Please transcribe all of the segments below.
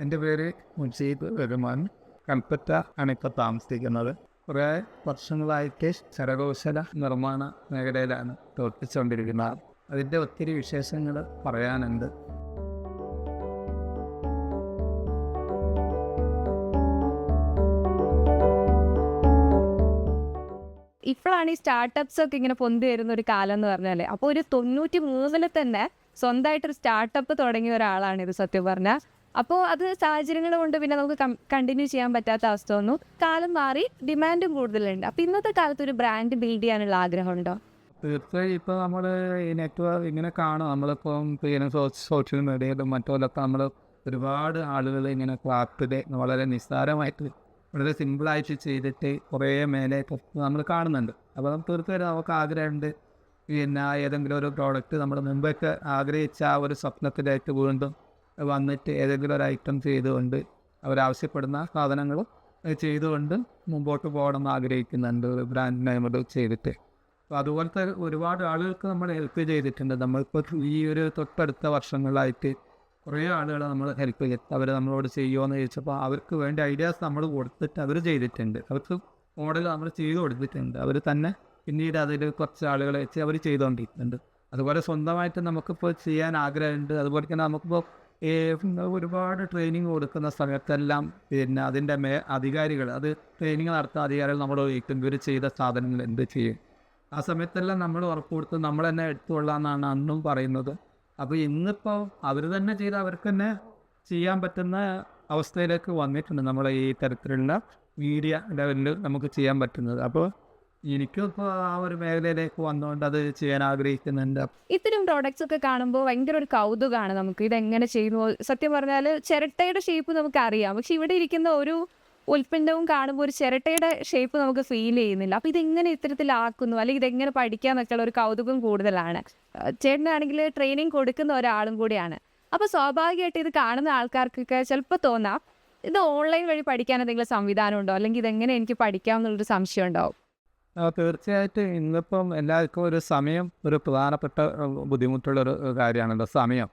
എന്റെ പേര് മുജീബ് റഹ്മാൻ. കൽപ്പറ്റ ആണ് ഇപ്പോൾ താമസിക്കുന്നത്. കുറേ വർഷങ്ങളായിട്ട് കരകൗശല നിർമ്മാണ മേഖലയിലാണ് പ്രവർത്തിച്ചുകൊണ്ടിരിക്കുന്നത്. അതിന്റെ ഒത്തിരി വിശേഷങ്ങൾ പറയാനുണ്ട്. ഇപ്പോഴാണ് ഈ സ്റ്റാർട്ടപ്സ് ഒക്കെ ഇങ്ങനെ പൊന്തി വരുന്ന ഒരു കാലം എന്ന് പറഞ്ഞാൽ അപ്പോൾ ഒരു തൊണ്ണൂറ്റി മൂന്നിൽ തന്നെ സ്വന്തമായിട്ടൊരു സ്റ്റാർട്ടപ്പ് തുടങ്ങിയ ഒരാളാണ് ഇത് സത്യം പറഞ്ഞാൽ അപ്പോൾ അത് സാഹചര്യങ്ങൾ കൊണ്ട് പിന്നെ നമുക്ക് കണ്ടിന്യൂ ചെയ്യാൻ പറ്റാത്ത അവസ്ഥ വന്നു. കാലം മാറി ഡിമാൻഡും കൂടുതലുണ്ട്. അപ്പോൾ ഇന്നത്തെ കാലത്ത് ഒരു ബ്രാൻഡ് ബിൽഡ് ചെയ്യാനുള്ള ആഗ്രഹമുണ്ടോ? തീർച്ചയായും ഇപ്പോൾ നമ്മൾ ഈ നെറ്റ്വർക്ക് ഇങ്ങനെ കാണും. നമ്മളിപ്പം പിന്നെ സോഷ്യൽ മീഡിയയിലും മറ്റുമൊക്കെ നമ്മൾ ഒരുപാട് ആളുകൾ ഇങ്ങനെ ക്രാഫ്റ്റിൽ വളരെ നിസ്സാരമായിട്ട് വളരെ സിമ്പിളായിട്ട് ചെയ്തിട്ട് കുറേ മേലെ നമ്മൾ കാണുന്നുണ്ട്. അപ്പോൾ നമുക്ക് തീർച്ചയായിട്ടും നമുക്ക് ആഗ്രഹമുണ്ട്. പിന്നെ ഏതെങ്കിലും ഒരു പ്രോഡക്റ്റ് നമ്മൾ മുമ്പൊക്കെ ആഗ്രഹിച്ച ആ ഒരു സ്വപ്നത്തിലേക്ക് വീണ്ടും വന്നിട്ട് ഏതെങ്കിലും ഒരു ഐറ്റം ചെയ്തുകൊണ്ട് അവരാവശ്യപ്പെടുന്ന സാധനങ്ങൾ ചെയ്തുകൊണ്ട് മുമ്പോട്ട് പോകണമെന്ന് ആഗ്രഹിക്കുന്നുണ്ട്. ബ്രാൻഡ് നെയ്മത് ചെയ്തിട്ട്. അപ്പോൾ അതുപോലത്തെ ഒരുപാട് ആളുകൾക്ക് നമ്മൾ ഹെൽപ്പ് ചെയ്തിട്ടുണ്ട്. നമ്മളിപ്പോൾ ഈ ഒരു തൊട്ടടുത്ത വർഷങ്ങളായിട്ട് കുറേ ആളുകളെ നമ്മൾ ഹെൽപ്പ് ചെയ്ത് അവർ നമ്മളോട് ചെയ്യുമോ എന്ന് ചോദിച്ചപ്പോൾ അവർക്ക് വേണ്ട ഐഡിയാസ് നമ്മൾ കൊടുത്തിട്ട് അവർ ചെയ്തിട്ടുണ്ട്. അവർക്ക് മോഡൽ നമ്മൾ ചെയ്ത് കൊടുത്തിട്ടുണ്ട്. അവർ തന്നെ പിന്നീട് അതിൽ കുറച്ച് ആളുകളെ വെച്ച് അവർ ചെയ്തുകൊണ്ടിരിക്കുന്നുണ്ട്. അതുപോലെ സ്വന്തമായിട്ട് നമുക്കിപ്പോൾ ചെയ്യാൻ ആഗ്രഹമുണ്ട്. അതുപോലെ തന്നെ നമുക്കിപ്പോൾ ഒരുപാട് ട്രെയിനിങ് കൊടുക്കുന്ന സമയത്തെല്ലാം പിന്നെ അതിന്റെ മേ അധികാരികൾ അത് ട്രെയിനിങ് നടത്തുന്ന അധികാരികൾ നമ്മൾ ഉപയോഗിക്കും ഇവർ ചെയ്ത സാധനങ്ങൾ എന്ത് ചെയ്യും? ആ സമയത്തെല്ലാം നമ്മൾ ഉറപ്പ് കൊടുത്ത് നമ്മൾ തന്നെ എടുത്തുകൊള്ളാമെന്നാണ് അന്നും പറയുന്നത്. അപ്പോൾ ഇന്നിപ്പോൾ അവർ തന്നെ ചെയ്ത് അവർക്ക് തന്നെ ചെയ്യാൻ പറ്റുന്ന അവസ്ഥയിലേക്ക് വന്നിട്ടുണ്ട് നമ്മൾ ഈ തരത്തിലുള്ള മീഡിയ ലെവലിൽ നമുക്ക് ചെയ്യാൻ പറ്റുന്നത്. അപ്പോൾ എനിക്കും ആ ഒരു മേഖലയിലേക്ക് വന്നുകൊണ്ട് അത് ചെയ്യാൻ ആഗ്രഹിക്കുന്നുണ്ട്. ഇത്തരം പ്രോഡക്റ്റ്സ് ഒക്കെ കാണുമ്പോൾ ഭയങ്കര ഒരു കൗതുകമാണ് നമുക്ക്. ഇതെങ്ങനെ ചെയ്യുന്നു? സത്യം പറഞ്ഞാൽ ചിരട്ടയുടെ ഷേപ്പ് നമുക്ക് അറിയാം പക്ഷെ ഇവിടെ ഇരിക്കുന്ന ഒരു ഉൽപ്പന്നവും കാണുമ്പോൾ ഒരു ചിരട്ടയുടെ ഷേപ്പ് നമുക്ക് ഫീൽ ചെയ്യുന്നില്ല. അപ്പോൾ ഇതെങ്ങനെ ഇത്തരത്തിലാക്കുന്നു? അല്ലെങ്കിൽ ഇതെങ്ങനെ പഠിക്കാന്നൊക്കെയുള്ള ഒരു കൗതുകം കൂടുതലാണ്. ചേട്ടനാണെങ്കിൽ ട്രെയിനിങ് കൊടുക്കുന്ന ഒരാളും കൂടിയാണ്. അപ്പോൾ സ്വാഭാവികമായിട്ട് ഇത് കാണുന്ന ആൾക്കാർക്കൊക്കെ ചിലപ്പോൾ തോന്നാം. ഇത് ഓൺലൈൻ വഴി പഠിക്കാൻ എന്തെങ്കിലും സംവിധാനം ഉണ്ടോ? അല്ലെങ്കിൽ ഇതെങ്ങനെ എനിക്ക് പഠിക്കാം എന്നുള്ളൊരു സംശയം ഉണ്ടാവും തീർച്ചയായിട്ടും ഇന്നിപ്പം എല്ലാവർക്കും ഒരു സമയം ഒരു പ്രധാനപ്പെട്ട ബുദ്ധിമുട്ടുള്ള ഒരു കാര്യമാണല്ലോ സമയം.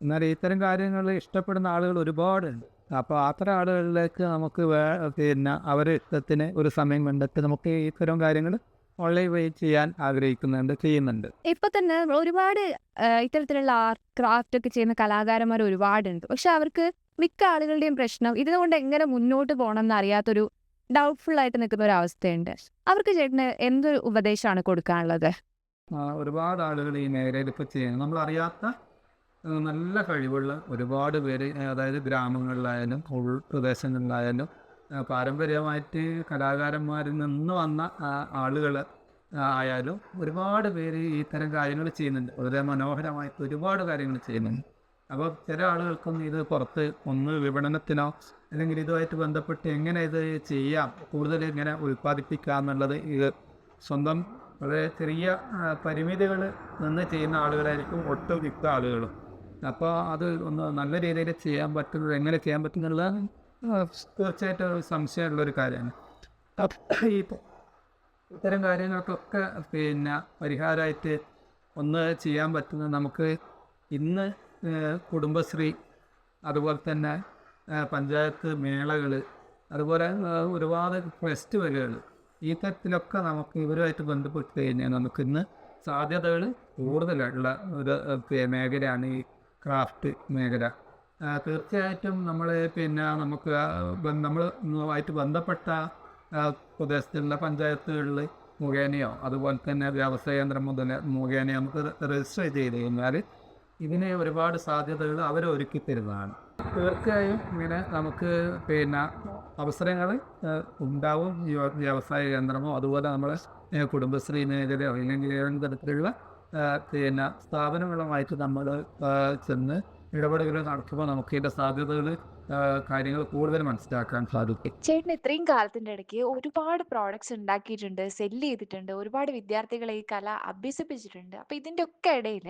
എന്നാൽ ഇത്തരം കാര്യങ്ങൾ ഇഷ്ടപ്പെടുന്ന ആളുകൾ ഒരുപാടുണ്ട്. അപ്പോൾ അത്തരം ആളുകളിലേക്ക് നമുക്ക് വേ പിന്നെ അവരെ ഇഷ്ടത്തിന് ഒരു സമയം കണ്ടെത്തി നമുക്ക് ഇത്തരം കാര്യങ്ങൾ ഓൺലൈൻ വഴി ചെയ്യാൻ ആഗ്രഹിക്കുന്നുണ്ട് ചെയ്യുന്നുണ്ട്. ഇപ്പൊ തന്നെ ഒരുപാട് ഇത്തരത്തിലുള്ള ആർട്ട് ക്രാഫ്റ്റ് ഒക്കെ ചെയ്യുന്ന കലാകാരന്മാർ ഒരുപാടുണ്ട്. പക്ഷെ അവർക്ക് മിക്ക ആളുകളുടെയും പ്രശ്നം ഇതുകൊണ്ട് എങ്ങനെ മുന്നോട്ട് പോകണം എന്ന് അറിയാത്തൊരു ഡൗട്ട്ഫുൾ ആയിട്ട് നിൽക്കുന്ന ഒരു അവസ്ഥയുണ്ട്. അവർക്ക് ചേട്ടന് എന്തൊരു ഉപദേശമാണ് കൊടുക്കാനുള്ളത്? ഒരുപാട് ആളുകൾ ഈ മേഖലയിൽ ഇപ്പോൾ ചെയ്യുന്നത് നമ്മൾ അറിയാത്ത നല്ല കഴിവുള്ള ഒരുപാട് പേര് അതായത് ഗ്രാമങ്ങളിലായാലും ഉൾപ്രദേശങ്ങളിലായാലും പാരമ്പര്യമായിട്ട് കലാകാരന്മാരിൽ നിന്ന് വന്ന ആളുകൾ ആയാലും ഒരുപാട് പേര് ഈ തരം കാര്യങ്ങൾ ചെയ്യുന്നുണ്ട്. വളരെ മനോഹരമായിട്ട് ഒരുപാട് കാര്യങ്ങൾ ചെയ്യുന്നുണ്ട്. അപ്പോൾ ചില ആളുകൾക്കൊന്നും ഇത് പുറത്ത് ഒന്ന് വിപണനത്തിനോ അല്ലെങ്കിൽ ഇതുമായിട്ട് ബന്ധപ്പെട്ട് എങ്ങനെ ഇത് ചെയ്യാം കൂടുതൽ എങ്ങനെ ഉൽപ്പാദിപ്പിക്കുക എന്നുള്ളത് ഇത് സ്വന്തം വളരെ ചെറിയ പരിമിതികൾ നിന്ന് ചെയ്യുന്ന ആളുകളായിരിക്കും ഒട്ടുമിക്ക ആളുകളും. അപ്പോൾ അത് ഒന്ന് നല്ല രീതിയിൽ ചെയ്യാൻ പറ്റുന്നത് എങ്ങനെ ചെയ്യാൻ പറ്റുന്നുള്ള തീർച്ചയായിട്ടും സംശയമുള്ളൊരു കാര്യമാണ്. ഈ ഇത്തരം കാര്യങ്ങൾക്കൊക്കെ പിന്നെ പരിഹാരമായിട്ട് ഒന്ന് ചെയ്യാൻ പറ്റുന്നത് നമുക്ക് ഇന്ന് കുടുംബശ്രീ അതുപോലെ തന്നെ പഞ്ചായത്ത് മേളകൾ അതുപോലെ ഒരുപാട് ഫെസ്റ്റിവലുകൾ. ഈ തരത്തിലൊക്കെ നമുക്ക് ഇവരുമായിട്ട് ബന്ധപ്പെട്ട് കഴിഞ്ഞാൽ നമുക്ക് ഇന്ന് സാധ്യതകൾ കൂടുതലുള്ള ഒരു മേഖലയാണ് ഈ ക്രാഫ്റ്റ് മേഖല. തീർച്ചയായിട്ടും നമ്മൾ പിന്നെ നമുക്ക് നമ്മൾ ആയിട്ട് ബന്ധപ്പെട്ട പ്രദേശത്തുള്ള പഞ്ചായത്തുകളിൽ മുഖേനയോ അതുപോലെ തന്നെ വ്യവസായ കേന്ദ്രം മുതൽ മുഖേനയോ നമുക്ക് രജിസ്റ്റർ ചെയ്ത് കഴിഞ്ഞാൽ ഇതിന് ഒരുപാട് സാധ്യതകൾ അവർ ഒരുക്കി തരുന്നതാണ്. തീർച്ചയായും ഇങ്ങനെ നമുക്ക് പിന്നെ അവസരങ്ങൾ ഉണ്ടാവും. വ്യവസായ കേന്ദ്രമോ അതുപോലെ നമ്മുടെ കുടുംബശ്രീ മേഖലയോ അല്ലെങ്കിൽ ഏതെങ്കിലും തരത്തിലുള്ള പിന്നെ സ്ഥാപനങ്ങളുമായിട്ട് നമ്മൾ ചെന്ന് ഇടപെടലുകൾ നടത്തുമ്പോൾ നമുക്ക് ഇതിന്റെ സാധ്യതകൾ കാര്യങ്ങൾ കൂടുതൽ മനസ്സിലാക്കാൻ സാധിക്കും. ചേട്ടൻ ഇത്രയും കാലത്തിന്റെ ഇടയ്ക്ക് ഒരുപാട് പ്രോഡക്ട്സ് ഉണ്ടാക്കിയിട്ടുണ്ട് സെൽ ചെയ്തിട്ടുണ്ട് ഒരുപാട് വിദ്യാർത്ഥികളെ ഈ കല അഭ്യസിപ്പിച്ചിട്ടുണ്ട്. അപ്പൊ ഇതിന്റെ ഒക്കെ ഇടയിൽ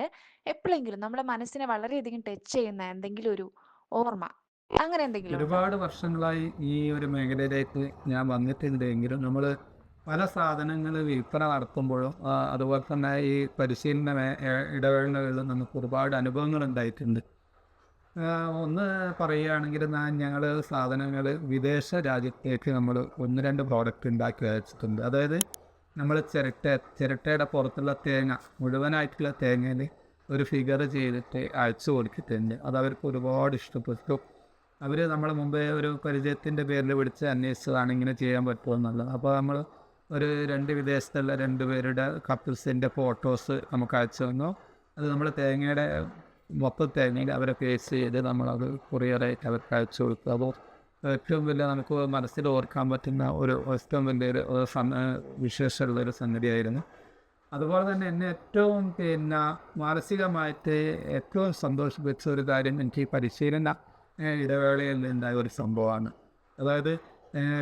എപ്പോഴെങ്കിലും നമ്മുടെ മനസ്സിനെ വളരെയധികം ടച്ച് ചെയ്യുന്ന എന്തെങ്കിലും ഒരു ഓർമ്മ അങ്ങനെ എന്തെങ്കിലും ഒരുപാട് വർഷങ്ങളായി ഈ ഒരു മേഖലയിലേക്ക് ഞാൻ വന്നിട്ടുണ്ടെങ്കിലും നമ്മൾ പല സാധനങ്ങൾ വിൽപ്പന നടത്തുമ്പോഴും അതുപോലെ തന്നെ ഈ പരിശീലന ഇടവേളകളിലും നമുക്ക് ഒരുപാട് അനുഭവങ്ങൾ ഉണ്ടായിട്ടുണ്ട്. ഒന്ന് പറയുകയാണെങ്കിൽ ഞങ്ങൾ സാധനങ്ങൾ വിദേശ രാജ്യത്തേക്ക് നമ്മൾ ഒന്ന് രണ്ട് പ്രോഡക്റ്റ് ഉണ്ടാക്കി വെച്ചിട്ടുണ്ട്. അതായത് നമ്മൾ ചിരട്ട ചിരട്ടയുടെ പുറത്തുള്ള തേങ്ങ മുഴുവനായിട്ടുള്ള തേങ്ങയിൽ ഒരു ഫിഗർ ചെയ്തിട്ട് അയച്ചു കൊടുത്തിട്ടുണ്ട്. അത് അവർക്ക് ഒരുപാട് ഇഷ്ടപ്പെട്ടു. അവർ നമ്മൾ മുമ്പേ ഒരു പരിചയത്തിന്റെ പേരിൽ വിളിച്ച് അന്വേഷിച്ചതാണ് ഇങ്ങനെ ചെയ്യാൻ പറ്റുമെന്നുള്ളത് അപ്പോൾ നമ്മൾ ഒരു രണ്ട് വിദേശത്തുള്ള രണ്ട് പേരുടെ കപ്പിൾസിന്റെ ഫോട്ടോസ് നമുക്ക് അയച്ചു തന്നു. അത് നമ്മൾ തേങ്ങയുടെ മൊത്തം തേങ്ങയിൽ അവരെ ഫേസ് ചെയ്ത് നമ്മളത് കൊറിയറായിട്ട് അവർക്ക് അയച്ചു കൊടുത്തു അപ്പോൾ ഏറ്റവും വലിയ നമുക്ക് മനസ്സിൽ ഓർക്കാൻ പറ്റുന്ന ഒരു ഏറ്റവും വലിയൊരു ഒരു സം- വിശേഷമുള്ളൊരു സംഗതിയായിരുന്നു. അതുപോലെ തന്നെ എന്നെ ഏറ്റവും പിന്നെ മാനസികമായിട്ട് ഏറ്റവും സന്തോഷിപ്പിച്ച ഒരു കാര്യം എനിക്ക് പരിശീലന ഇടവേളയിൽ ഉണ്ടായ ഒരു സംഭവമാണ്. അതായത്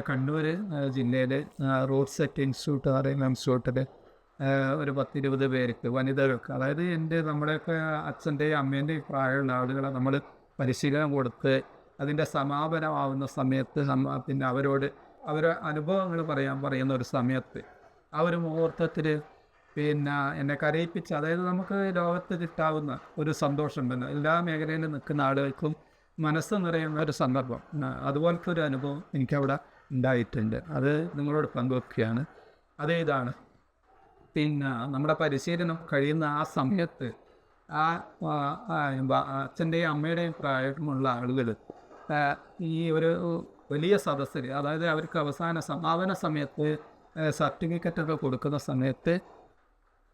കണ്ണൂർ ജില്ലയിൽ റോഡ് സെറ്റ് ഇൻസ്റ്റിറ്റ്യൂട്ട് എന്ന് പറയുന്ന ഇൻസ്റ്റിറ്റ്യൂട്ടിൽ ഒരു പത്തിരുപത് പേർക്ക് വനിതകൾക്ക്. അതായത് എന്റെ നമ്മുടെയൊക്കെ അച്ഛന്റെയും അമ്മേന്റെയും പ്രായമുള്ള ആളുകളെ നമ്മൾ പരിശീലനം കൊടുത്ത് അതിന്റെ സമാപനമാവുന്ന സമയത്ത് പിന്നെ അവരോട് അവരെ അനുഭവങ്ങൾ പറയാൻ പറയുന്ന ഒരു സമയത്ത് ആ ഒരു മുഹൂർത്തത്തിൽ പിന്നെ എന്നെ കരയിപ്പിച്ച് അതായത് നമുക്ക് ലോകത്ത് കിട്ടാവുന്ന ഒരു സന്തോഷം എല്ലാ മേഖലയിലും നിൽക്കുന്ന ആളുകൾക്കും മനസ്സ് നിറയുന്ന ഒരു സന്ദർഭം. അതുപോലത്തെ ഒരു അനുഭവം എനിക്കവിടെ ഉണ്ടായിട്ടുണ്ട്. അത് നിങ്ങളോട് പങ്കുവെക്കുകയാണ്. അത് ഇതാണ്. പിന്നെ നമ്മുടെ പരിശീലനം കഴിയുന്ന ആ സമയത്ത് ആ അച്ഛന്റെയും അമ്മയുടെയും പ്രായമുള്ള ആളുകൾ ഈ ഒരു വലിയ സദസ്സിൽ അതായത് അവർക്ക് അവസാന സമാപന സമയത്ത് സർട്ടിഫിക്കറ്റൊക്കെ കൊടുക്കുന്ന സമയത്ത്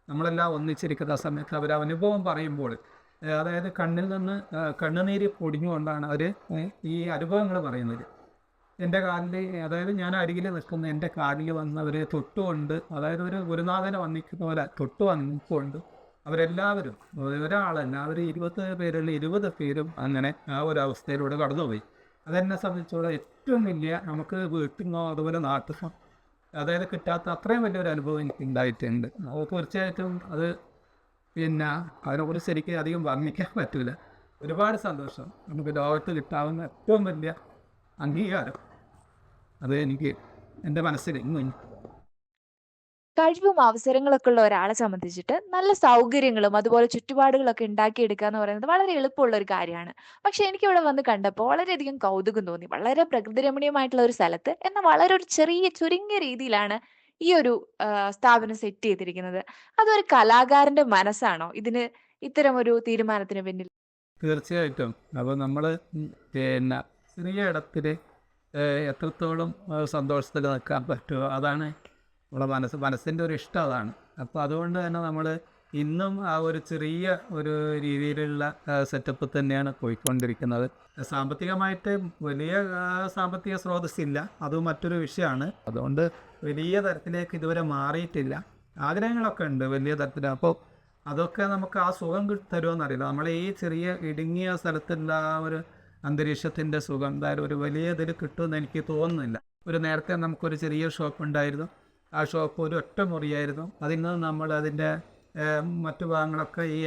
നമ്മളെല്ലാം ഒന്നിച്ചിരിക്കുന്ന സമയത്ത് അവർ അനുഭവം പറയുമ്പോൾ അതായത് കണ്ണിൽ നിന്ന് കണ്ണുനീര് പൊടിഞ്ഞുകൊണ്ടാണ് അവർ ഈ അനുഭവങ്ങൾ പറയുന്നത്. എന്റെ കാലിൽ അതായത് ഞാൻ അരികിൽ നിൽക്കുന്ന എന്റെ കാലിൽ വന്നവരെ തൊട്ടുകൊണ്ട് അതായത് ഒരു ഗുരുനാഥനെ വന്നിക്കുന്ന പോലെ തൊട്ട് വന്നിക്കൊണ്ട് അവരെല്ലാവരും ഒരാളല്ല അവർ ഇരുപത് പേരുള്ള ഇരുപത് പേരും അങ്ങനെ ആ ഒരു അവസ്ഥയിലൂടെ കടന്നുപോയി. അതെന്നെ സംബന്ധിച്ചോളം ഏറ്റവും വലിയ നമുക്ക് വീട്ടിൽ നിന്നോ അതുപോലെ നാട്ടിൽ അതായത് കിട്ടാത്ത അത്രയും വലിയൊരു അനുഭവം എനിക്ക് ഉണ്ടായിട്ടുണ്ട് അപ്പോൾ തീർച്ചയായിട്ടും അത് പിന്നെ അതിനെക്കുറിച്ച് ശരിക്കും അധികം വർണിക്കാൻ പറ്റില്ല ഒരുപാട് സന്തോഷം. നമുക്ക് ലോകത്ത് കിട്ടാവുന്ന ഏറ്റവും വലിയ അംഗീകാരം. അത് എനിക്ക് എന്റെ മനസ്സിൽ ഇന്നും കഴിവും അവസരങ്ങളൊക്കെ ഉള്ള ഒരാളെ സംബന്ധിച്ചിട്ട് നല്ല സൗകര്യങ്ങളും അതുപോലെ ചുറ്റുപാടുകളൊക്കെ ഉണ്ടാക്കിയെടുക്കുക എന്ന് പറയുന്നത് വളരെ എളുപ്പമുള്ള ഒരു കാര്യമാണ്. പക്ഷെ എനിക്ക് ഇവിടെ വന്ന് കണ്ടപ്പോൾ വളരെയധികം കൗതുകം തോന്നി. വളരെ പ്രകൃതി രമണീയമായിട്ടുള്ള ഒരു സ്ഥലത്ത് എന്ന വളരെ ഒരു ചെറിയ ചുരുങ്ങിയ രീതിയിലാണ് ഈ ഒരു സ്ഥാപനം സെറ്റ് ചെയ്തിരിക്കുന്നത്. അതൊരു കലാകാരന്റെ മനസ്സാണോ? ഇതിന് ഇത്തരം ഒരു തീരുമാനത്തിന് പിന്നിൽ തീർച്ചയായിട്ടും. അപ്പോൾ നമ്മൾ പിന്നെ ചെറിയ ഇടത്തിൽ എത്രത്തോളം സന്തോഷത്തിൽ നിൽക്കാൻ പറ്റുമോ? അതാണ് നമ്മുടെ മനസ്സ് മനസ്സിന്റെ ഒരു ഇഷ്ടം അതാണ്. അപ്പോൾ അതുകൊണ്ട് തന്നെ നമ്മൾ ഇന്നും ആ ഒരു ചെറിയ ഒരു രീതിയിലുള്ള സെറ്റപ്പ് തന്നെയാണ് പോയിക്കൊണ്ടിരിക്കുന്നത്. സാമ്പത്തികമായിട്ട് വലിയ സാമ്പത്തിക സ്രോതസ്സില്ല. അത് മറ്റൊരു വിഷയമാണ്. അതുകൊണ്ട് വലിയ തരത്തിലേക്ക് ഇതുവരെ മാറിയിട്ടില്ല. ആഗ്രഹങ്ങളൊക്കെ ഉണ്ട് വലിയ തരത്തിൽ അപ്പോൾ അതൊക്കെ നമുക്ക് ആ സുഖം തരുമോ എന്നറിയില്ല നമ്മൾ ഈ ചെറിയ ഇടുങ്ങിയ സ്ഥലത്തുള്ള ആ ഒരു അന്തരീക്ഷത്തിന്റെ സുഖം. എന്തായാലും ഒരു വലിയ ഇതിൽ കിട്ടുമെന്ന് എനിക്ക് തോന്നുന്നില്ല. ഒരു നേരത്തെ നമുക്കൊരു ചെറിയ ഷോപ്പ് ഉണ്ടായിരുന്നു. ആ ഷോപ്പ് ഒരു ഒറ്റ മുറിയായിരുന്നു. അതിൽ നിന്ന് നമ്മൾ അതിന്റെ മറ്റു ഭാഗങ്ങളൊക്കെ ഈ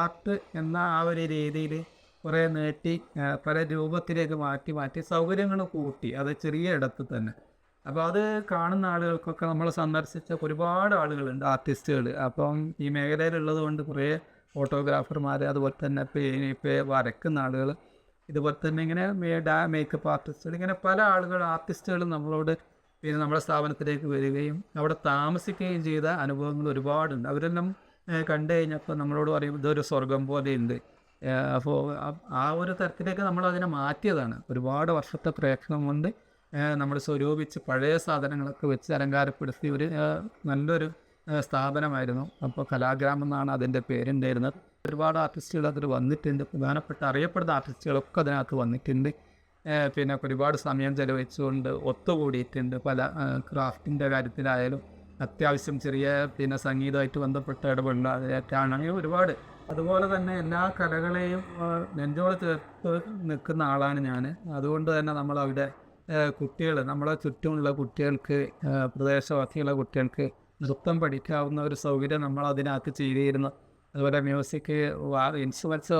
ആർട്ട് എന്ന ആ ഒരു രീതിയിൽ കുറേ നീട്ടി പല രൂപത്തിലേക്ക് മാറ്റി മാറ്റി സൗകര്യങ്ങൾ കൂട്ടി. അത് ചെറിയ ഇടത്ത് തന്നെ. അപ്പോൾ അത് കാണുന്ന ആളുകൾക്കൊക്കെ നമ്മൾ സന്ദർശിച്ച ഒരുപാട് ആളുകളുണ്ട് ആർട്ടിസ്റ്റുകൾ. അപ്പം ഈ മേഖലയിലുള്ളത് കൊണ്ട് കുറേ ഫോട്ടോഗ്രാഫർമാർ അതുപോലെ തന്നെ ഇപ്പോൾ വരക്കുന്ന ആളുകൾ ഇതുപോലെ തന്നെ ഇങ്ങനെ ഡാ മേക്കപ്പ് ആർട്ടിസ്റ്റുകൾ ഇങ്ങനെ പല ആളുകൾ ആർട്ടിസ്റ്റുകളും നമ്മളോട് പിന്നെ നമ്മുടെ സ്ഥാപനത്തിലേക്ക് വരികയും അവിടെ താമസിക്കുകയും ചെയ്ത അനുഭവങ്ങൾ ഒരുപാടുണ്ട്. അവരെല്ലാം കണ്ടു കഴിഞ്ഞപ്പോൾ നമ്മളോട് പറയും ഇതൊരു സ്വർഗം പോലെയുണ്ട് അപ്പോൾ ആ- ഒരു തരത്തിലേക്ക് നമ്മൾ അതിനെ മാറ്റിയതാണ്. ഒരുപാട് വർഷത്തെ പ്രയത്നം കൊണ്ട് നമ്മൾ സ്വരൂപിച്ച് പഴയ സാധനങ്ങളൊക്കെ വെച്ച് അലങ്കാരപ്പെടുത്തി ഒരു നല്ലൊരു സ്ഥാപനമായിരുന്നു. അപ്പോൾ കലാഗ്രാമം എന്നാണ് അതിന്റെ പേരുണ്ടായിരുന്നത് ഒരുപാട് ആർട്ടിസ്റ്റുകൾ അതിൽ വന്നിട്ടുണ്ട്. പ്രധാനപ്പെട്ട അറിയപ്പെടുന്ന ആർട്ടിസ്റ്റുകളൊക്കെ അതിനകത്ത് വന്നിട്ടുണ്ട്. പിന്നെ ഒരുപാട് സമയം ചെലവഴിച്ചുകൊണ്ട് ഒത്തുകൂടിയിട്ടുണ്ട്. പല ക്രാഫ്റ്റിന്റെ കാര്യത്തിലായാലും അത്യാവശ്യം ചെറിയ പിന്നെ സംഗീതമായിട്ട് ബന്ധപ്പെട്ട ഇടപെടലാണെങ്കിൽ ഒരുപാട്. അതുപോലെ തന്നെ എല്ലാ കലകളെയും നെഞ്ചോട് ചേർത്ത് നിൽക്കുന്ന ആളാണ് ഞാൻ അതുകൊണ്ട് തന്നെ നമ്മൾ അവിടെ കുട്ടികൾ നമ്മളെ ചുറ്റുമുള്ള കുട്ടികൾക്ക് പ്രദേശവാസിയുള്ള കുട്ടികൾക്ക് നൃത്തം പഠിക്കാവുന്ന ഒരു സൗകര്യം നമ്മൾ അതിനകത്ത് ചെയ്തിരുന്നു. അതുപോലെ മ്യൂസിക് ഇൻസ്ട്രുമെൻസ്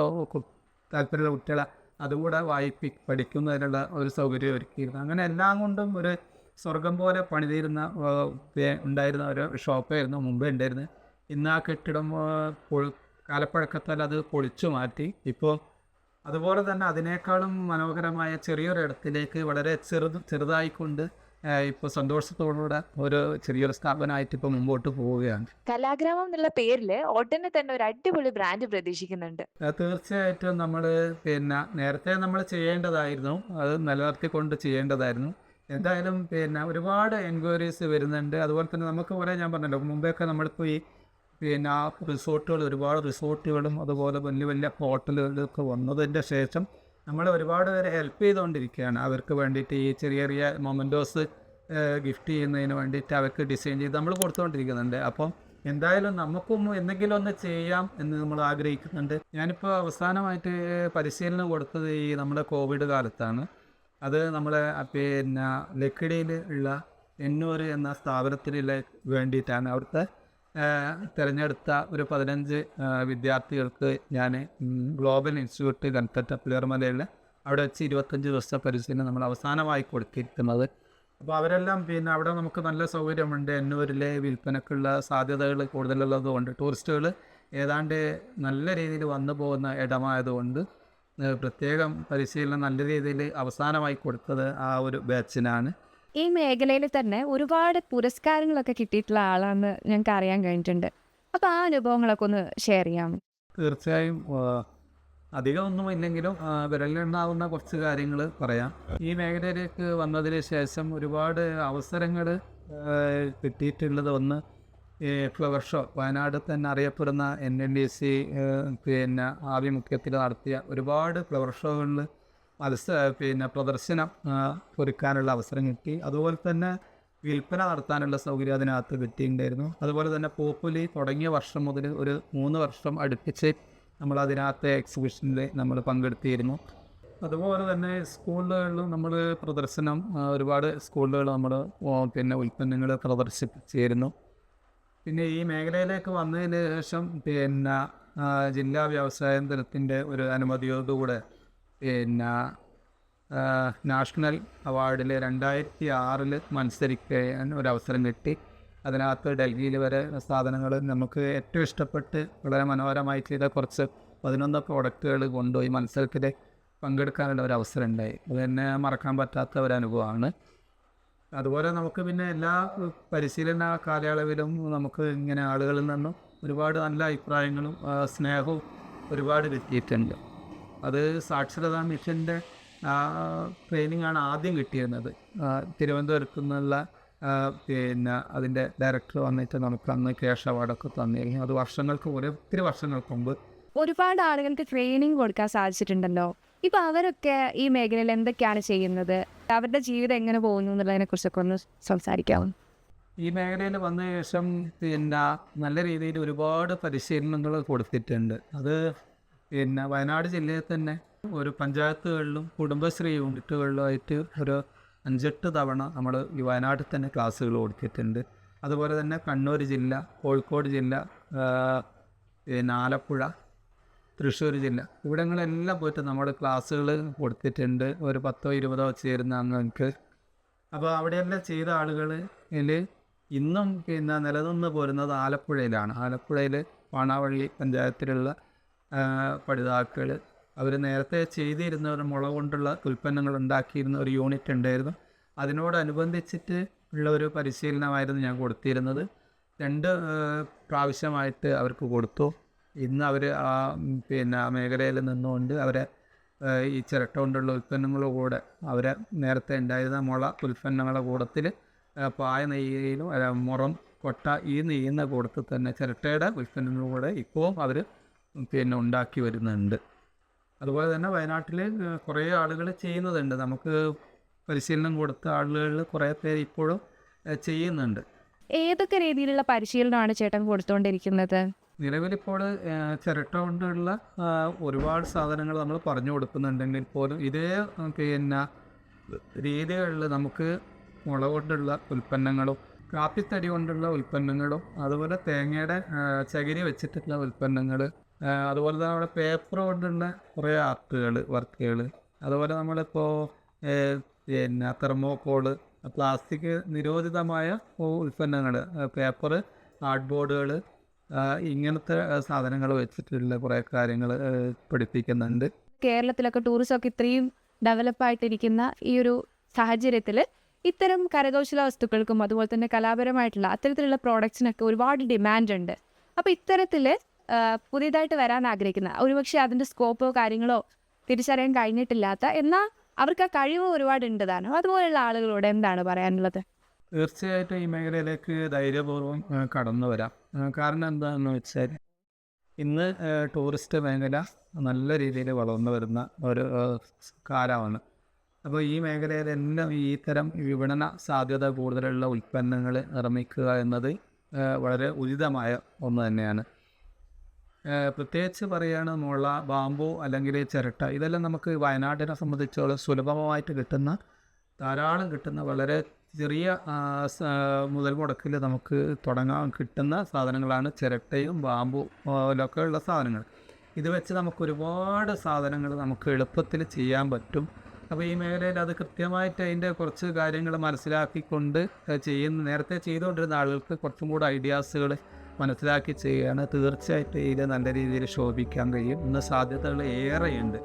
താല്പര്യമുള്ള കുട്ടികളെ അതുകൂടെ വായിപ്പി പഠിക്കുന്നതിനുള്ള ഒരു സൗകര്യം ഒരുക്കിയിരുന്നു. അങ്ങനെ എല്ലാം കൊണ്ടും ഒരു സ്വർഗം പോലെ പണിതീരുന്ന ഉണ്ടായിരുന്ന ഒരു ഷോപ്പായിരുന്നു മുമ്പേ ഉണ്ടായിരുന്നത്. ഇന്ന് ആ കെട്ടിടം പൊളി കാലപ്പഴക്കത്താൽ അത് പൊളിച്ചു മാറ്റി. ഇപ്പോൾ അതുപോലെ തന്നെ അതിനേക്കാളും മനോഹരമായ ചെറിയൊരിടത്തിലേക്ക് വളരെ ചെറുത് ചെറുതായിക്കൊണ്ട് ഇപ്പോൾ സന്തോഷത്തോടുകൂടെ ഒരു ചെറിയൊരു സ്ഥാപനമായിട്ട് ഇപ്പോൾ മുമ്പോട്ട് പോവുകയാണ്. കലാഗ്രാമം എന്നുള്ള പേരിൽ ഉടനെ തന്നെ ഒരു അടിപൊളി ബ്രാൻഡ് പ്രതീക്ഷിക്കുന്നുണ്ട്. തീർച്ചയായിട്ടും നമ്മൾ പിന്നെ നേരത്തെ നമ്മൾ ചെയ്യേണ്ടതായിരുന്നു. അത് നിലനിർത്തിക്കൊണ്ട് ചെയ്യേണ്ടതായിരുന്നു. എന്തായാലും പിന്നെ ഒരുപാട് എൻക്വയറീസ് വരുന്നുണ്ട്. അതുപോലെ തന്നെ നമുക്ക് കുറേ ഞാൻ പറഞ്ഞല്ലോ മുമ്പെയൊക്കെ നമ്മളിപ്പോൾ ഈ പിന്നെ ആ റിസോർട്ടുകൾ ഒരുപാട് റിസോർട്ടുകളും അതുപോലെ വലിയ വലിയ ഹോട്ടലുകളൊക്കെ വന്നതിന്റെ ശേഷം നമ്മൾ ഒരുപാട് പേരെ ഹെൽപ്പ് ചെയ്തുകൊണ്ടിരിക്കുകയാണ്. അവർക്ക് വേണ്ടിയിട്ട് ഈ ചെറിയ ചെറിയ മൊമെന്റോസ് ഗിഫ്റ്റ് ചെയ്യുന്നതിന് വേണ്ടിയിട്ട് അവർക്ക് ഡിസൈൻ ചെയ്ത് നമ്മൾ കൊടുത്തുകൊണ്ടിരിക്കുന്നുണ്ട്. അപ്പം എന്തായാലും നമുക്കും എന്തെങ്കിലും ഒന്ന് ചെയ്യാം എന്ന് നമ്മൾ ആഗ്രഹിക്കുന്നുണ്ട്. ഞാനിപ്പോൾ അവസാനമായിട്ട് പരിശീലനം കൊടുത്തത് ഈ നമ്മുടെ കോവിഡ് കാലത്താണ്. അത് നമ്മളെ പിന്നെ ലക്കിടിയിൽ ഉള്ള എന്നൂർ എന്ന സ്ഥാപനത്തിലുള്ള വേണ്ടിയിട്ടാണ് അവിടുത്തെ തിരഞ്ഞെടുത്ത ഒരു പതിനഞ്ച് വിദ്യാർത്ഥികൾക്ക് ഞാൻ ഗ്ലോബൽ ഇൻസ്റ്റിറ്റ്യൂട്ട് കൽക്കട്ട പുലർമലയിൽ അവിടെ വെച്ച് ഇരുപത്തഞ്ച് ദിവസത്തെ പരിശീലനം നമ്മൾ അവസാനമായി കൊടുത്തിരിക്കുന്നത്. അപ്പോൾ അവരെല്ലാം പിന്നെ അവിടെ നമുക്ക് നല്ല സൗകര്യമുണ്ട്. എന്നൂരിലെ വിൽപ്പനക്കുള്ള സാധ്യതകൾ കൂടുതലുള്ളത് കൊണ്ട് ടൂറിസ്റ്റുകൾ ഏതാണ്ട് നല്ല രീതിയിൽ വന്നു പോകുന്ന ഇടമായതുകൊണ്ട് പ്രത്യേകം പരിശീലനം നല്ല രീതിയിൽ അവസാനമായി കൊടുത്തത് ആ ഒരു ബാച്ചിനാണ്. ഈ മേഖലയിൽ തന്നെ ഒരുപാട് പുരസ്കാരങ്ങളൊക്കെ കിട്ടിയിട്ടുള്ള ആളാണെന്ന് ഞങ്ങൾക്ക് അറിയാൻ കഴിഞ്ഞിട്ടുണ്ട്. അപ്പോൾ ആ അനുഭവങ്ങളൊക്കെ ഒന്ന് ഷെയർ ചെയ്യാം തീർച്ചയായും അധികം അധികമൊന്നും ഇല്ലെങ്കിലും വിരലിലുണ്ടാവുന്ന കുറച്ച് കാര്യങ്ങൾ പറയാം. ഈ മേഖലയിലേക്ക് വന്നതിന് ശേഷം ഒരുപാട് അവസരങ്ങൾ കിട്ടിയിട്ടുള്ളത് ഒന്ന് ഫ്ലവർ ഷോ വയനാട് തന്നെ അറിയപ്പെടുന്ന എൻ എൻ ഡി സി പിന്നെ ആഭിമുഖ്യത്തിൽ നടത്തിയ ഒരുപാട് ഫ്ലവർ ഷോകളിൽ മത്സ പിന്നെ പ്രദർശനം ഒരുക്കാനുള്ള അവസരം കിട്ടി. അതുപോലെ തന്നെ വിൽപ്പന നടത്താനുള്ള സൗകര്യം അതിനകത്ത് കിട്ടിയിട്ടുണ്ടായിരുന്നു. അതുപോലെ തന്നെ പോപ്പുലി തുടങ്ങിയ വർഷം മുതൽ ഒരു മൂന്ന് വർഷം അടുപ്പിച്ച് നമ്മൾ അതിനകത്തെ എക്സിബിഷനിൽ നമ്മൾ പങ്കെടുത്തിരുന്നു അതുപോലെ തന്നെ സ്കൂളുകളിലും നമ്മൾ പ്രദർശനം ഒരുപാട് സ്കൂളുകൾ നമ്മൾ പിന്നെ ഉൽപ്പന്നങ്ങൾ പ്രദർശിപ്പിച്ചിരുന്നു. പിന്നെ ഈ മേഖലയിലേക്ക് വന്നതിന് ശേഷം പിന്നെ ജില്ലാ വ്യവസായ തലത്തിന്റെ ഒരു അനുമതിയോടുകൂടെ പിന്നെ നാഷണൽ അവാർഡിൽ രണ്ടായിരത്തി ആറിൽ മത്സരിക്കാൻ ഒരു അവസരം കിട്ടി. അതിനകത്ത് ഡൽഹിയിൽ വരെ സാധനങ്ങൾ നമുക്ക് ഏറ്റവും ഇഷ്ടപ്പെട്ട് വളരെ മനോഹരമായി ചെയ്ത കുറച്ച് പതിനൊന്ന് പ്രോഡക്റ്റുകൾ കൊണ്ടുപോയി മത്സരത്തിൽ പങ്കെടുക്കാനുള്ള ഒരു അവസരം ഉണ്ടായി അത് തന്നെ മറക്കാൻ പറ്റാത്ത ഒരു അനുഭവമാണ് അതുപോലെ നമുക്ക് പിന്നെ എല്ലാ പരിശീലന കാലയളവിലും നമുക്ക് ഇങ്ങനെ ആളുകളിൽ നിന്നും ഒരുപാട് നല്ല അഭിപ്രായങ്ങളും സ്നേഹവും ഒരുപാട് കിട്ടിയിട്ടുണ്ട്. അത് സാക്ഷരതാ മിഷന്റെ ട്രെയിനിങ് ആണ് ആദ്യം കിട്ടിയിരുന്നത്. തിരുവനന്തപുരത്തു നിന്നുള്ള പിന്നെ അതിന്റെ ഡയറക്ടർ വന്നിട്ട് നമുക്ക് അന്ന് ക്യാഷ് അവാർഡൊക്കെ തന്നിരുന്നു അത് വർഷങ്ങൾക്ക് ഒരു ഒത്തിരി വർഷങ്ങൾക്ക് മുമ്പ്. ഒരുപാട് ആളുകൾക്ക് ട്രെയിനിങ് കൊടുക്കാൻ സാധിച്ചിട്ടുണ്ടല്ലോ. ഇപ്പൊ അവരൊക്കെ ഈ മേഖലയിൽ എന്തൊക്കെയാണ് ചെയ്യുന്നത്? അവരുടെ ജീവിതം എങ്ങനെ പോകുന്നു എന്നുള്ളതിനെ കുറിച്ചൊക്കെ ഒന്ന് സംസാരിക്കാവും? ഈ മേഖലയിൽ വന്ന ശേഷം പിന്നെ നല്ല രീതിയിൽ ഒരുപാട് പരിശീലനങ്ങൾ കൊടുത്തിട്ടുണ്ട്. അത് പിന്നെ വയനാട് ജില്ലയിൽ തന്നെ ഒരു പഞ്ചായത്തുകളിലും കുടുംബശ്രീ യൂണിറ്റുകളിലുമായിട്ട് ഒരു അഞ്ചെട്ട് തവണ നമ്മൾ ഈ വയനാട്ടിൽ തന്നെ ക്ലാസ്സുകൾ കൊടുത്തിട്ടുണ്ട്. അതുപോലെ തന്നെ കണ്ണൂർ ജില്ല കോഴിക്കോട് ജില്ല പിന്നെ ആലപ്പുഴ തൃശ്ശൂർ ജില്ല ഇവിടങ്ങളെല്ലാം പോയിട്ട് നമ്മൾ ക്ലാസ്സുകൾ കൊടുത്തിട്ടുണ്ട്. ഒരു പത്തോ ഇരുപതോ ചേരുന്ന അംഗങ്ങൾക്ക് അപ്പോൾ അവിടെയെല്ലാം ചെയ്ത ആളുകൾ ഇന്നും പിന്നെ നിലനിന്ന് പോരുന്നത് ആലപ്പുഴയിലാണ്. ആലപ്പുഴയിൽ പാണാവഴി പഞ്ചായത്തിലുള്ള പഠിതാക്കൾ അവർ നേരത്തെ ചെയ്തിരുന്ന ഒരു മുള കൊണ്ടുള്ള ഉൽപ്പന്നങ്ങൾ ഉണ്ടാക്കിയിരുന്ന ഒരു യൂണിറ്റ് ഉണ്ടായിരുന്നു. അതിനോടനുബന്ധിച്ചിട്ട് ഉള്ള ഒരു പരിശീലനമായിരുന്നു ഞാൻ കൊടുത്തിരുന്നത്. രണ്ട് പ്രാവശ്യമായിട്ട് അവർക്ക് കൊടുത്തു. ഇന്ന് അവർ ആ പിന്നെ ആ മേഖലയിൽ നിന്നുകൊണ്ട് അവരെ ഈ ചിരട്ട കൊണ്ടുള്ള ഉൽപ്പന്നങ്ങളുടെ കൂടെ അവരെ നേരത്തെ ഉണ്ടായിരുന്ന മുള ഉൽപ്പന്നങ്ങളുടെ കൂടത്തിൽ പായ നെയ്യയിലും മുറം കൊട്ട ഈ നെയ്യുന്ന കൂടത്തിൽ തന്നെ ചിരട്ടയുടെ ഉൽപ്പന്നങ്ങളും കൂടെ ഇപ്പോഴും അവർ പിന്നെ ഉണ്ടാക്കി വരുന്നുണ്ട്. അതുപോലെ തന്നെ വയനാട്ടിൽ കുറേ ആളുകൾ ചെയ്യുന്നതുണ്ട് നമുക്ക് പരിശീലനം കൊടുത്ത ആളുകളിൽ കുറേ പേര് ഇപ്പോഴും ചെയ്യുന്നുണ്ട്. ഏതൊക്കെ രീതിയിലുള്ള പരിശീലനമാണ് ചേട്ടൻ കൊടുത്തുകൊണ്ടിരിക്കുന്നത് നിലവിലിപ്പോൾ ചിരട്ട കൊണ്ടുള്ള ഒരുപാട് സാധനങ്ങൾ നമ്മൾ പറഞ്ഞു കൊടുക്കുന്നുണ്ടെങ്കിൽ പോലും ഇതേ പിന്നെ രീതികളിൽ നമുക്ക് മുള കൊണ്ടുള്ള ഉൽപ്പന്നങ്ങളും കാപ്പിത്തടി കൊണ്ടുള്ള ഉൽപ്പന്നങ്ങളും അതുപോലെ തേങ്ങയുടെ ചകിരി വെച്ചിട്ടുള്ള ഉൽപ്പന്നങ്ങൾ അതുപോലെ തന്നെ അവിടെ പേപ്പർ കൊണ്ടുള്ള കുറേ ആർട്ടുകൾ വർക്കുകൾ അതുപോലെ നമ്മളിപ്പോൾ പിന്നെ തെർമോക്കോൾ പ്ലാസ്റ്റിക് നിരോധിതമായ ഉൽപ്പന്നങ്ങൾ പേപ്പർ ആർട്ട് ബോർഡുകൾ ഇങ്ങനത്തെ സാധനങ്ങൾ വെച്ചിട്ടുള്ള കുറേ കാര്യങ്ങൾ പഠിപ്പിക്കുന്നുണ്ട്. കേരളത്തിലൊക്കെ ടൂറിസം ഒക്കെ ഇത്രയും ഡെവലപ്പായിട്ടിരിക്കുന്ന ഈ ഒരു സാഹചര്യത്തിൽ ഇത്തരം കരകൗശല വസ്തുക്കൾക്കും അതുപോലെ തന്നെ കലാപരമായിട്ടുള്ള അത്തരത്തിലുള്ള പ്രോഡക്ട്സിനൊക്കെ ഒരുപാട് ഡിമാൻഡ് ഉണ്ട്. അപ്പോൾ ഇത്തരത്തിൽ പുതിയതായിട്ട് വരാൻ ആഗ്രഹിക്കുന്ന ഒരുപക്ഷെ അതിന്റെ സ്കോപ്പോ കാര്യങ്ങളോ തിരിച്ചറിയാൻ കഴിഞ്ഞിട്ടില്ലാത്ത എന്നാൽ അവർക്ക് ആ കഴിവ് ഒരുപാട് ഉണ്ട് താനും. അതുപോലെയുള്ള ആളുകളോട് എന്താണ് പറയാനുള്ളത്? തീർച്ചയായിട്ടും ഈ മേഖലയിലേക്ക് ധൈര്യപൂർവം കടന്നു വരാം. കാരണം എന്താണെന്ന് വെച്ചാൽ ഇന്ന് ടൂറിസ്റ്റ് മേഖല നല്ല രീതിയിൽ വളർന്നു വരുന്ന ഒരു കാലമാണ്. അപ്പോൾ ഈ മേഖലയിലെല്ലാം ഈ തരം വിപണന സാധ്യത കൂടുതലുള്ള ഉൽപ്പന്നങ്ങൾ നിർമ്മിക്കുക എന്നത് വളരെ ഉചിതമായ ഒന്ന് തന്നെയാണ്. പ്രത്യേകിച്ച് പറയുകയാണ് മുള ബാമ്പു അല്ലെങ്കിൽ ചിരട്ട. ഇതെല്ലാം നമുക്ക് വയനാടിനെ സംബന്ധിച്ചോളം സുലഭമായിട്ട് കിട്ടുന്ന ധാരാളം കിട്ടുന്ന വളരെ ചെറിയ മുതൽ മുടക്കിൽ നമുക്ക് തുടങ്ങാൻ കിട്ടുന്ന സാധനങ്ങളാണ് ചിരട്ടയും ബാമ്പു പോലൊക്കെ ഉള്ള സാധനങ്ങൾ. ഇത് വെച്ച് നമുക്ക് ഒരുപാട് സാധനങ്ങൾ നമുക്ക് എളുപ്പത്തിൽ ചെയ്യാൻ പറ്റും. അപ്പോൾ ഈ മേഖലയിൽ അത് കൃത്യമായിട്ട് അതിന്റെ കുറച്ച് കാര്യങ്ങൾ മനസ്സിലാക്കിക്കൊണ്ട് ചെയ്യുന്ന നേരത്തെ ചെയ്തുകൊണ്ടിരുന്ന ആളുകൾക്ക് കുറച്ചും കൂടെ ഐഡിയാസുകൾ മനസ്സിലാക്കി ചെയ്യുകയാണ് തീർച്ചയായിട്ടും ഇത് നല്ല രീതിയിൽ ശോഭിക്കാൻ കഴിയും. ഇന്ന് സാധ്യതകൾ ഏറെയുണ്ട്.